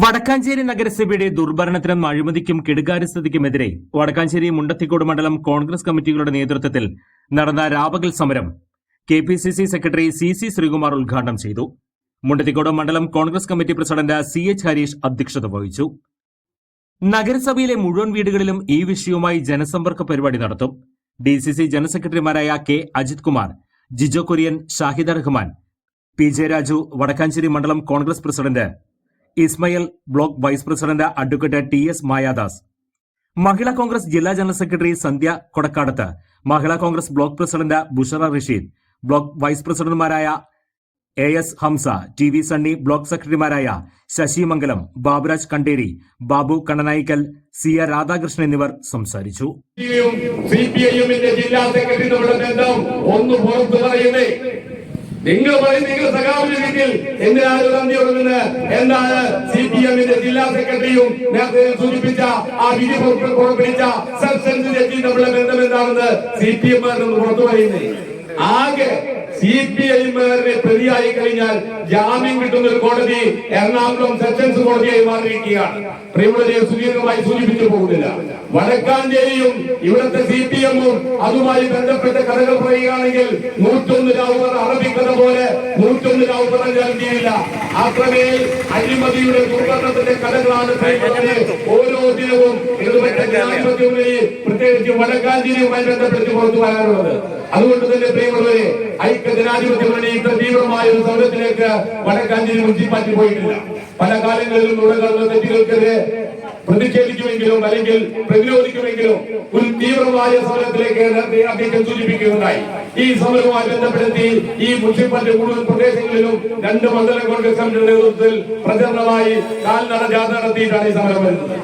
വടക്കാഞ്ചേരി നഗരസഭയുടെ ദുർഭരണത്തിനും അഴിമതിക്കും കെടുകാര്യസ്ഥതയ്ക്കുമെതിരെ വടക്കാഞ്ചേരി മുണ്ടത്തിക്കോട് മണ്ഡലം കോൺഗ്രസ് കമ്മിറ്റികളുടെ നേതൃത്വത്തിൽ നടന്ന രാപകൽ സമരം K P C C secretary C C Sreekumar ഉദ്ഘാടനം ചെയ്തു. മുണ്ടത്തിക്കോട് മണ്ഡലം Congress committee president C H Harish അധ്യക്ഷത വഹിച്ചു. നഗരസഭയിലെ മുഴുവൻ വീടുകളിലും ഈ വിഷയവുമായി ജനസമ്പർക്ക പരിപാടി നടത്തും. ഡി സി സി ജനറൽ സെക്രട്ടറിമാരായ K Ajith Kumar Jijo Kurian Shahida Rahman P J Raju Vadakkanchery മണ്ഡലം Congress president Ismail block vice president advocate T S Mayadas. Mahila Congress ജില്ലാ general secretary Sandhya Kodakkadath. Mahila Congress block president Bushara Rasheed. Block vice പ്രസിഡന്റുമാരായ A S Hamsa T V Sunny block സെക്രട്ടറിമാരായ Sasi Mangalam Baburaj Kanderi Babu Kannanaikkal C R Radhakrishnan എന്നിവർ സംസാരിച്ചു. C P I എമ്മിന്റെ ജില്ലാ secretary നമ്മുടെ ബന്ധം ഒന്ന് പുറത്തു പറയുന്നേ. നിങ്ങൾ പറയും നിങ്ങൾ സഖാവിന് വീട്ടിൽ എന്തിനാണ് നന്ദി കൊടുക്കുന്നത്? എന്താണ് സി പി എമ്മിന്റെ ജില്ലാ സെക്രട്ടറിയും നേരത്തെ സൂചിപ്പിച്ച ആ വിധി പുറപ്പെ- പുറപ്പെടുവിച്ച സബ്സ്റ്റൻസ് ജഡ്ജി നമ്മുടെ ബന്ധം എന്താണെന്ന് സി പി എം പുറത്തു പറയുന്നേ. ആകെ സി പി ഐമാരുടെ പ്രതിയായി കഴിഞ്ഞാൽ ജാമ്യം കിട്ടുന്ന ഒരു കോടതി എറണാകുളം സെഷൻസ് കോടതിയായി മാറിയിരിക്കുകയാണ്. പ്രിയമുള്ളവരെ സുദീർഘമായി സൂചിപ്പിച്ചു പോകുന്നില്ല. വടക്കാഞ്ചേരിയും ഇവിടുത്തെ അതുമായി ബന്ധപ്പെട്ട കഥകൾ പറയുകയാണെങ്കിൽ നൂറ്റൊന്ന് രാവുകൾ അറബിക്കഥ പോലെ നൂറ്റൊന്ന് രാവുകൾ നൽകിയില്ല അത്രമേൽ അഴിമതിയുടെ ദുർഘടനത്തിന്റെ കഥകളാണ് ഓരോ ദിനവും പ്രത്യേകിച്ച് വടക്കാഞ്ചേരിയുമായി ബന്ധപ്പെട്ട് പുറത്തു വരാറുള്ളത്. അതുകൊണ്ട് തന്നെ പ്രിയമുള്ളവരെ ഐക്യ ജനാധിപത്യ മുന്നണി ഇത്ര തീവ്രമായ ഒരു സമരത്തിലേക്ക് വടക്കാഞ്ചേരി മുനിസിപ്പാലിറ്റി പോയിട്ടില്ല പല കാലങ്ങളിലും തെറ്റുകൾക്കെതിരെ തെറ്റുകൾക്കെതിരെ പ്രതിഷേധിക്കുമെങ്കിലും അല്ലെങ്കിൽ പ്രതിരോധിക്കുമെങ്കിലും ഒരു തീവ്രമായ സമരത്തിലേക്ക് അദ്ദേഹം സൂചിപ്പിക്കുകയുണ്ടായി. ഈ സമരവുമായി ബന്ധപ്പെടുത്തി ഈ മുനിസിപ്പാലിറ്റി മുഴുവൻ പ്രദേശങ്ങളിലും രണ്ട് മണ്ഡല കോൺഗ്രസ് കമ്മിറ്റിയുടെ നേതൃത്വത്തിൽ പ്രചരണമായി കാൽനട ജാഥ നടത്തിയിട്ടാണ് ഈ സമരം വരുന്നത്.